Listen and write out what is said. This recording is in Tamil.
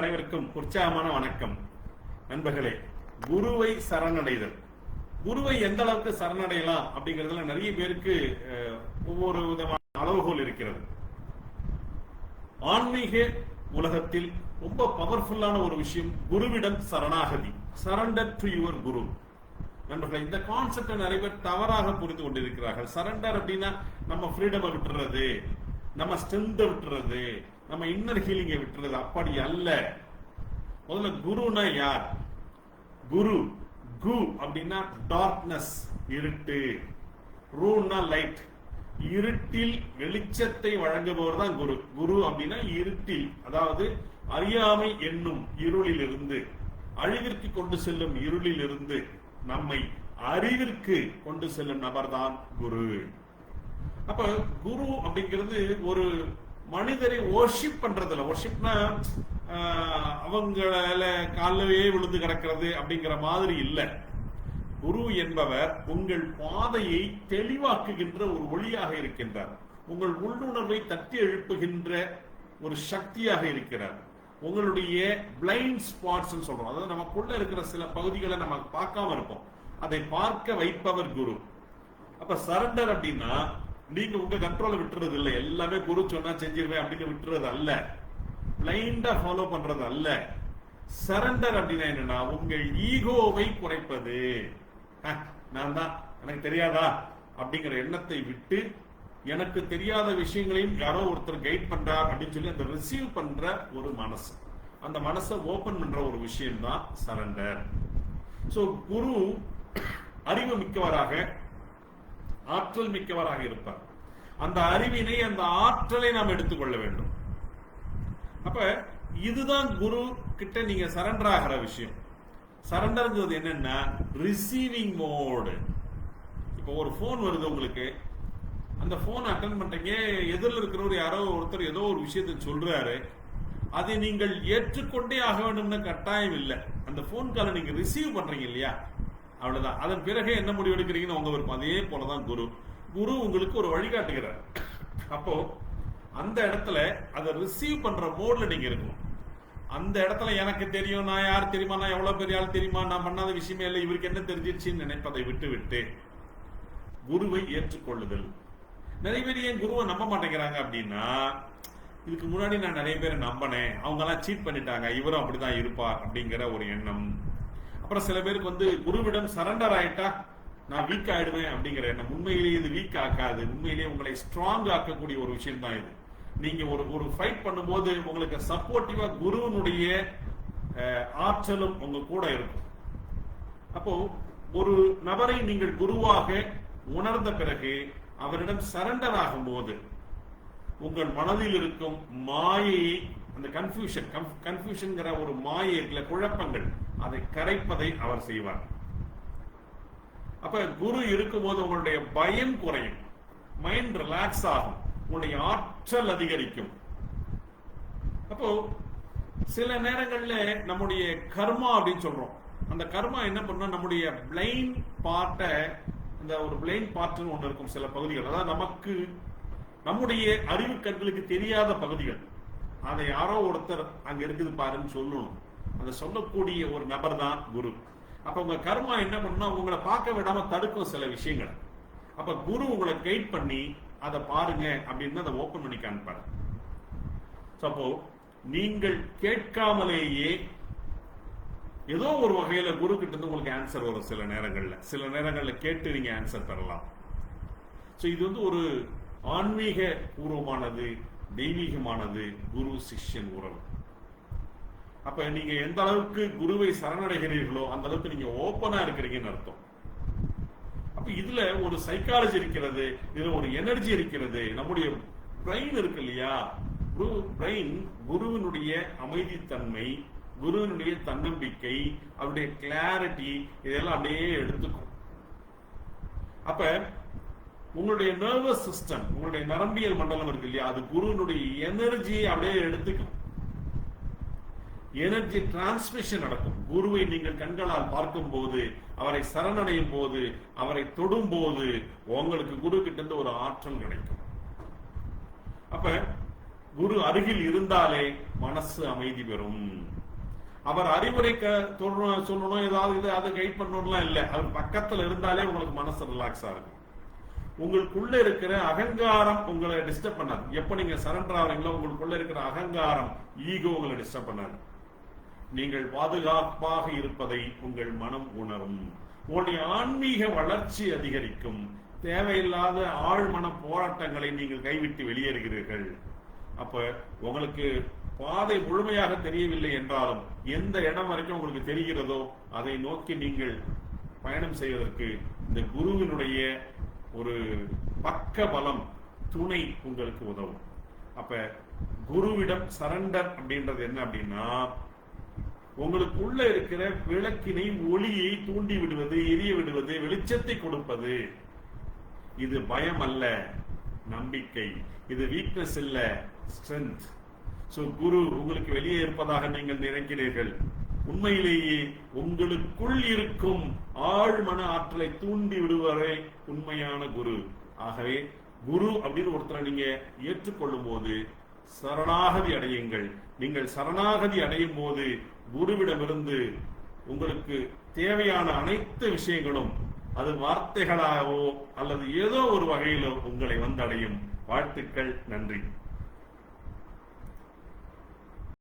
அனைவருக்கும் உற்சாகமான வணக்கம். நண்பர்களே குருவை சரணடைதல். குருவை எந்த அளவுக்கு சரணடையலாம் அப்படிங்கறதுல நிறைய பேருக்கு ஒவ்வொரு விதமான அளவுகோல் இருக்கிறது. ஆன்மீக உலகத்தில் ரொம்ப பவர்ஃபுல்லான ஒரு விஷயம் குருவிடம் சரணாகதி. சரண்டர் டு யுவர் குரு நண்பர்களே இந்த கான்செப்டை நிறைய பேர் தவறாக புரிந்து கொண்டிருக்கிறார்கள். சரண்டர் அப்படின்னா நம்ம ஃப்ரீடமை விட்டுறது நம்ம ஸ்ட்ரென்த்தை விட்டுறது நம்ம இன்னர் ஹீலிங்கை விட்டுறது அப்படி அல்ல. முதல்ல குருனா யார்? குரு. கு அப்படின்னா டார்க்னஸ் இருட்டு. ரூனா லைட் இருட்டில் வெளிச்சத்தை வழங்குபவர் தான் குரு. குரு அப்படின்னா இருட்டில் அதாவது அறியாமை என்னும் இருளில் இருந்து அழிவிற்கு கொண்டு செல்லும் இருளில் இருந்து நம்மை அறிவிற்கு கொண்டு செல்லும் நபர்தான் குரு. அப்ப குரு அப்படிங்கிறது ஒரு மனிதரை ஒர்ஷிப் பண்றதுல ஒர்ஷிப்னா அவங்கள காலவே விழுந்து கிடக்கிறது அப்படிங்கிற மாதிரி இல்லை. குரு என்பவர் உங்கள் பாதையை தெளிவாக்குகின்ற ஒரு ஒளியாக இருக்கின்றார். உங்கள் உள்ளுணர்வை தட்டி எழுப்புகின்ற ஒரு சக்தியாக இருக்கிறார். உங்களுடைய பிளைண்ட் ஸ்பாட்ஸ் சொல்றோம். அதாவது நமக்குள்ள இருக்கிற சில பகுதிகளை நம்ம பார்க்காம இருப்போம். அதை பார்க்க வைப்பவர் குரு. அப்ப சரண்டர் அப்படின்னா நீங்க உங்க கண்ட்ரோல விட்டுறது இல்ல எல்லாமே குரு சொன்னா செஞ்சிருவேன் அப்படின்னு விட்டுறது அல்ல பிளைண்டா ஃபாலோ பண்றது அல்ல சரண்டர் அப்படின்னா என்னன்னா உங்கள் ஈகோவை குறைப்பது. நான் தான் எனக்கு தெரியாதா? அப்படிங்கிற எண்ணத்தை விட்டு எனக்கு தெரியாத விஷயங்களையும் யாரோ ஒருத்தர் கைட் பண்றார் அப்படின்னு சொல்லி அந்த ரிசீவ் பண்ற ஒரு மனசு. அந்த மனசை ஓபன் பண்ற ஒரு விஷயம் தான் சரண்டர் சோ குரு அறிவு மிக்கவராக ஆற்றல் மிக்கவராக இருப்பார். அந்த அறிவினை அந்த ஆற்றலை நாம் எடுத்துக்கொள்ள வேண்டும். அப்ப இதுதான் குரு கிட்ட நீங்க சரண்டர் ஆகிற விஷயம். சரண்டர்ங்கிறது என்னன்னா ரிசீவிங் மோடு இப்போ ஒரு ஃபோன் வருது உங்களுக்கு. அந்த ஃபோன் அட்டன் பண்றீங்க. எதிரில் இருக்கிறவர் யாரோ ஒருத்தர் ஏதோ ஒரு விஷயத்தை சொல்றாரு. அதை நீங்கள் ஏற்றுக்கொண்டே ஆக வேண்டும்னு கட்டாயம் இல்லை. அந்த ஃபோன் காலை நீங்க ரிசீவ் பண்றீங்க இல்லையா? அவ்வளவுதான். அதன் பிறகு என்ன முடிவு எடுக்கிறீங்கன்னு உங்க விருப்பம். அதே போலதான் குரு. குரு உங்களுக்கு ஒரு வழிகாட்டுகிறார் அப்போ அந்த இடத்துல அதை ரிசீவ் பண்ற மோட்ல நீங்க இருக்கணும். அந்த இடத்துல எனக்கு தெரியும் நான் யார் தெரியுமா நான் எவ்வளவு பெரிய ஆள் தெரியுமா நான் பண்ணாத விஷயமே இல்லை இவருக்கு என்ன தெரிஞ்சிருச்சுன்னு நினைப்பதை விட்டு விட்டு குருவை ஏற்றுக்கொள்ளுதல். நிறைய பேர் ஏன் குருவை நம்ப மாட்டேங்கிறாங்க அப்படின்னா இதுக்கு முன்னாடி நான் நிறைய பேரை நம்பினேன். அவங்க எல்லாம் சீட் பண்ணிட்டாங்க. இவரும் அப்படிதான் இருப்பார் அப்படிங்கிற ஒரு எண்ணம். அப்புறம் சில பேருக்கு வந்து குருவிடம் சரண்டர் ஆயிட்டா நான் வீக் ஆயிடுவேன் அப்படிங்கிற எண்ணம். உண்மையிலேயே இது வீக் ஆக்காது உண்மையிலேயே உங்களை ஸ்ட்ராங் ஆக்கக்கூடிய ஒரு விஷயம் தான் இது. நீங்க ஒரு ஒரு ஃபைட் பண்ணும்போது உங்களுக்கு சப்போர்ட்டிவா குருவினுடைய ஆற்றலும் உங்க கூட இருக்கும். அப்போ ஒரு நபரை நீங்கள் குருவாக உணர்ந்த பிறகு அவரிடம் சரண்டர் ஆகும் போது உங்கள் மனதில் இருக்கும் மாயையை அந்த கன்ஃபியூஷன் கன்ஃபியூஷன்ங்கிற ஒரு மாயை இருக்குல்ல குழப்பங்கள் அதை கரைப்பதை அவர் செய்வார். அப்ப குரு இருக்கும்போது உங்களுடைய பயம் குறையும். மைண்ட் ரிலாக்ஸ் ஆகும். உங்களுடைய ஆற்றல் அதிகரிக்கும். அப்போ சில நேரங்கள்ல நம்முடைய கர்மா அப்படின்னு சொல்றோம். அந்த கர்மா என்ன பண்ணும் நம்முடைய பிளைன் பார்ட்டை அந்த ஒரு பிளைன் பார்ட்னு ஒன்று இருக்கும் சில பகுதிகள். அதாவது நமக்கு நம்முடைய அறிவு கண்களுக்கு தெரியாத பகுதிகள். அதை யாரோ ஒருத்தர் அங்க இருக்குது பாருன்னு சொல்லணும். அதை சொல்லக்கூடிய ஒரு நபர் தான் குரு. அப்ப உங்க கர்மா என்ன பண்ணும் உங்களை பார்க்க விடாம தடுக்கும் சில விஷயங்களை. அப்ப குரு உங்களை கைட் பண்ணி அதை பாருங்க அப்படின்னு அதை ஓபன் பண்ணி காண்பாரு So, அப்போ நீங்கள் கேட்காமலேயே ஏதோ ஒரு வகையில குரு கிட்ட இருந்து உங்களுக்கு ஆன்சர் வரும் சில நேரங்கள்ல. சில நேரங்கள்ல கேட்டு நீங்க ஆன்சர் பெறலாம் சோ இது வந்து ஒரு ஆன்மீக பூர்வமானது. தெய்வீகமானது குரு சிஷ்யன் உறவு அப்ப நீங்க எந்த அளவுக்கு குருவை சரணடைகிறீர்களோ அந்த அளவுக்கு நீங்க ஓப்பனா இருக்கிறீங்கன்னு அர்த்தம். அப்ப இதுல ஒரு சைக்காலஜி இருக்கிறது இதுல ஒரு எனர்ஜி இருக்கிறது. நம்முடைய பிரெயின் இருக்கு இல்லையா? குரு பிரெயின் குருவினுடைய அமைதித்தன்மை குருவினுடைய தன்னம்பிக்கை அவருடைய கிளாரிட்டி இதெல்லாம் அப்படியே எடுத்துக்கும். அப்ப உங்களுடைய நர்வஸ் சிஸ்டம் உங்களுடைய நரம்பியல் மண்டலம் இருக்கு இல்லையா? அது குருவினுடைய எனர்ஜியை அப்படியே எடுத்துக்கும். எனர்ஜி டிரான்ஸ்மிஷன் நடக்கும். குருவை நீங்கள் கண்களால் பார்க்கும் போது அவரை சரணடையும் போது அவரை தொடும் போது உங்களுக்கு குரு கிட்ட இருந்து ஒரு ஆற்றல் கிடைக்கும். அப்ப குரு அருகில் இருந்தாலே மனசு அமைதி பெறும். அவர் அறிவுரை சொல்லணும் ஏதாவது இது அதை கைட் பண்ணணும்லாம் இல்ல. அவர் பக்கத்துல இருந்தாலே உங்களுக்கு மனசு ரிலாக்ஸா இருக்கும். உங்களுக்குள்ள இருக்கிற அகங்காரம் உங்களை டிஸ்டர்ப் பண்ணாது. எப்ப நீங்க சரண்டர் ஆகிறீங்களோ உங்களுக்குள்ள இருக்கிற அகங்காரம் ஈகோ உங்களை டிஸ்டர்ப் பண்ணாது. நீங்கள் பாதுகாப்பாக இருப்பதை உங்கள் மனம் உணரும். உங்களுடைய ஆன்மீக வளர்ச்சி அதிகரிக்கும். தேவையில்லாத ஆழ்மன போராட்டங்களை நீங்கள் கைவிட்டு வெளியேறுகிறீர்கள். அப்ப உங்களுக்கு பாதை முழுமையாக தெரியவில்லை என்றாலும் எந்த இடம் வரைக்கும் உங்களுக்கு தெரிகிறதோ அதை நோக்கி நீங்கள் பயணம் செய்வதற்கு இந்த குருவினுடைய ஒரு பக்க பலம் துணை உங்களுக்கு உதவும். அப்ப குருவிடம் சரண்டர் அப்படின்றது என்ன அப்படின்னா உங்களுக்குள்ள இருக்கிற விளக்கினை ஒளியை தூண்டி விடுவது எரிய விடுவது வெளிச்சத்தை கொடுப்பது. இது பயம் அல்ல நம்பிக்கை. இது வீக்னஸ் இல்ல ஸ்ட்ரென்த் சோ குரு உங்களுக்கு வெளியே இருப்பதாக நீங்கள் நினைக்கிறீர்கள். உண்மையிலேயே உங்களுக்குள் இருக்கும் ஆழ்மன ஆற்றலை தூண்டி விடுவரே உண்மையான குரு. ஆகவே குரு அப்படின்னு ஒருத்தரை நீங்க ஏற்றுக்கொள்ளும் போது சரணாகதி அடையுங்கள். நீங்கள் சரணாகதி அடையும் போது குருவிடமிருந்து உங்களுக்கு தேவையான அனைத்து விஷயங்களும் அது வார்த்தைகளாகவோ அல்லது ஏதோ ஒரு வகையிலோ உங்களை வந்தடையும். வாழ்த்துக்கள் நன்றி.